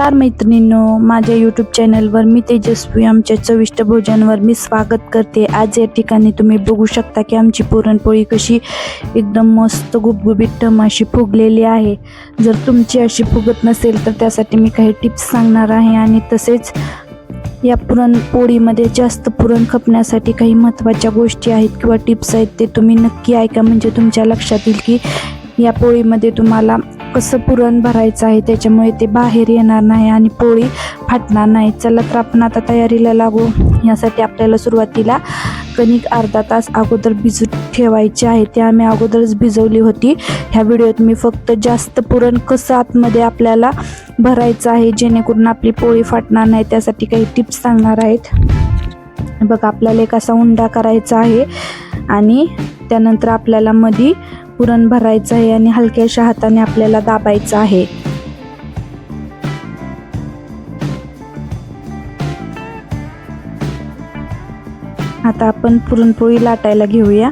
नमस्कार मैत्रिणींनो माझ्या यूट्यूब चॅनलवर मी तेजस्वी आमच्या चविष्ट भोजनवर मी स्वागत करते. आज या ठिकाणी तुम्ही बघू शकता की आमची पुरणपोळी कशी एकदम मस्त गुबगुबीत टमाशी फुगलेली आहे. जर तुमची अशी फुगत नसेल तर त्यासाठी मी काही टिप्स सांगणार आहे आणि तसेच या पुरणपोळीमध्ये जास्त पुरण खपण्यासाठी काही महत्त्वाच्या गोष्टी आहेत किंवा टिप्स आहेत ते तुम्ही नक्की ऐका. म्हणजे तुमच्या लक्षात येईल की या पोळीमध्ये तुम्हाला कसं पुरण भरायचं आहे त्याच्यामुळे ते बाहेर येणार नाही आणि पोळी फाटणार नाही. चला तर आपण आता तयारीला लागू. यासाठी आपल्याला सुरुवातीला कणिक अर्धा तास अगोदर भिजू ठेवायची आहे. ते आम्ही अगोदरच भिजवली होती. ह्या व्हिडिओत मी फक्त जास्त पुरण कसं आतमध्ये आपल्याला भरायचं आहे जेणेकरून आपली पोळी फाटणार नाही त्यासाठी काही टिप्स सांगणार आहेत. बघा आपल्याला एक असा उंडा करायचा आहे आणि त्यानंतर आपल्याला मधी पुरण भरायचं आहे आणि हलक्याशा हाताने आपल्याला दाबायचं आहे. आता आपण पुरणपोळी लाटायला घेऊया.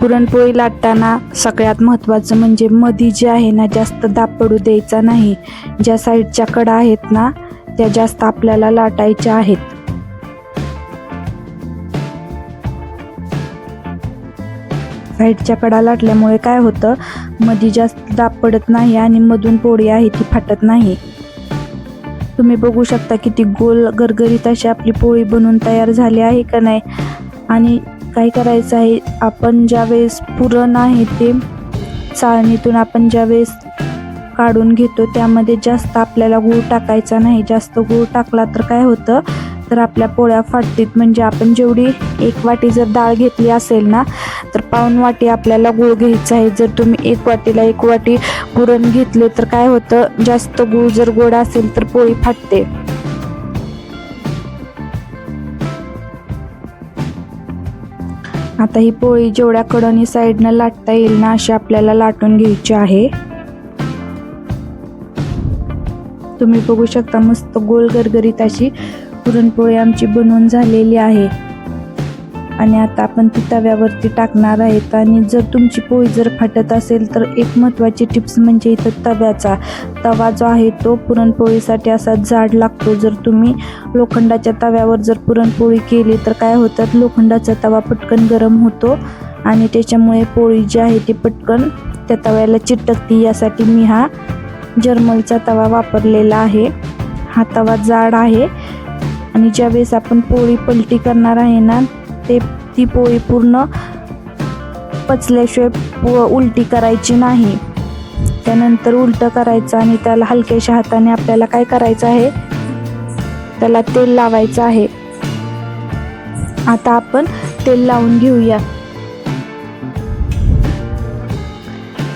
पुरणपोळी लाटताना सगळ्यात महत्त्वाचं म्हणजे मधी जे आहे ना जास्त दाब पडू द्यायचा नाही. ज्या साईडच्या कडा आहेत ना त्या जास्त आपल्याला लाटायच्या आहेत. साईडच्या कडा लाटल्यामुळे काय होतं? मधी जास्त दाब पडत नाही आणि मधून पोळी आहे ती फाटत नाही. तुम्ही बघू शकता किती गोल गरगरीत अशी आपली पोळी बनून तयार झाली आहे का नाही? आणि काय करायचं आहे? आपण ज्यावेळेस पुरण आहे ते चाळणीतून आपण ज्यावेळेस काढून घेतो त्यामध्ये जास्त आपल्याला गूळ टाकायचा नाही. जास्त गूळ टाकला तर काय होतं? तर आपल्या पोळ्या फाटतील म्हणजे आपण जेवढी एक वाटी जर डाळ घेतली असेल ना तर पाऊन वाटी आपल्याला गूळ घ्यायचा आहे. जर तुम्ही एक वाटीला एक वाटी पुरण घेतले तर काय होतं? जास्त गूळ जर गोड असेल तर पोळी फाटते. आता ही पोळी जेवढ्या कडोनी साईडनं लाटता येईल ना अशी आपल्याला लाटून घ्यायची आहे. तुम्ही बघू शकता मस्त गोल गरगरीत अशी पुरणपोळी आमची बनवून झालेली आहे. आणि आता आपण ती तव्यावरती टाकणार आहेत. आणि जर तुमची पोळी जर फाटत असेल तर एक महत्त्वाची टिप्स म्हणजे इथं तव्याचा. तवा जो आहे तो पुरणपोळीसाठी असा जाड लागतो. जर तुम्ही लोखंडाच्या तव्यावर जर पुरणपोळी केली तर काय होतात? लोखंडाचा तवा पटकन गरम होतो. आणि त्याच्यामुळे पोळी जी आहे ती पटकन त्या तव्याला चिटकते. यासाठी मी हा जर्मलचा तवा वापरलेला आहे. हा तवा जाड आहे. आणि ज्यावेळेस आपण पोळी पलटी करणार आहे ना ते ती पोळी पूर्ण पचल्याशिवाय पो उलटी करायची नाही. त्यानंतर उलटं करायचं आणि त्याला हलक्याशा हाताने आपल्याला काय करायचं आहे? त्याला तेल लावायचं आहे. आता आपण तेल लावून घेऊया.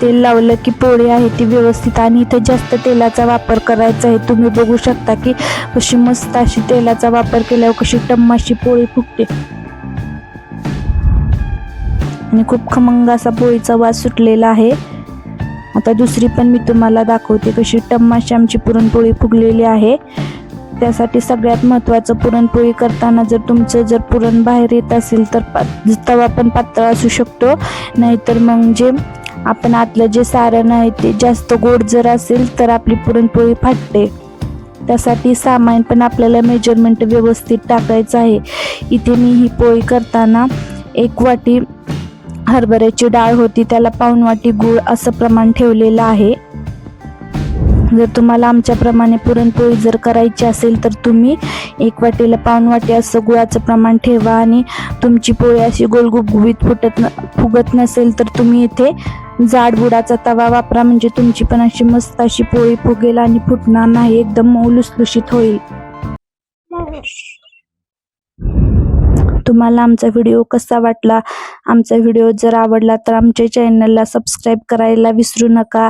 तेल लावलं की पोळी आहे ती व्यवस्थित आणि इथं जास्त तेलाचा वापर करायचा आहे. तुम्ही बघू शकता की कशी मस्त अशी तेलाचा वापर केल्यावर कशी टम्माशी पोळी फुगते. आणि खूप खमंग असा पोळीचा वास सुटलेला आहे. आता दुसरी पण मी तुम्हाला दाखवते कशी टम्माशी आमची पुरणपोळी फुगलेली आहे. त्यासाठी सगळ्यात महत्त्वाचं पुरणपोळी करताना जर तुमचं जर पुरण बाहेर येत असेल तर पा तवा पण पातळ असू शकतो. नाहीतर मग जे आपण आतलं जे सारण आहे ते जास्त गोड जर असेल तर आपली पुरणपोळी फाटते. त्यासाठी सामान पण आपल्याला मेजरमेंट व्यवस्थित टाकायचं आहे. इथे मी ही पोळी करताना एक वाटी हरभऱ्याची डाळ होती त्याला पाऊन वाटी गूळ असं प्रमाण ठेवलेलं आहे. जर तुम्हाला आमच्याप्रमाणे पुरणपोळी जर करायची असेल तर तुम्ही एक वाटीला पाऊण वाटी असं गुळाचं प्रमाण ठेवा आणि तुमची पोळी अशी गोलगुबगुबीत फुटत न फुगत नसेल तर तुम्ही इथे जाड बुडाचा तवा वापरा. म्हणजे तुमची पण अशी मस्त अशी पोळी फुगेल आणि फुटणार नाही. एकदम मऊ लुसलुशीत होईल. तुम्हाला आमचा व्हिडिओ कसा वाटला? आमचा व्हिडिओ जर आवडला तर आमच्या चॅनलला सबस्क्राईब करायला विसरू नका.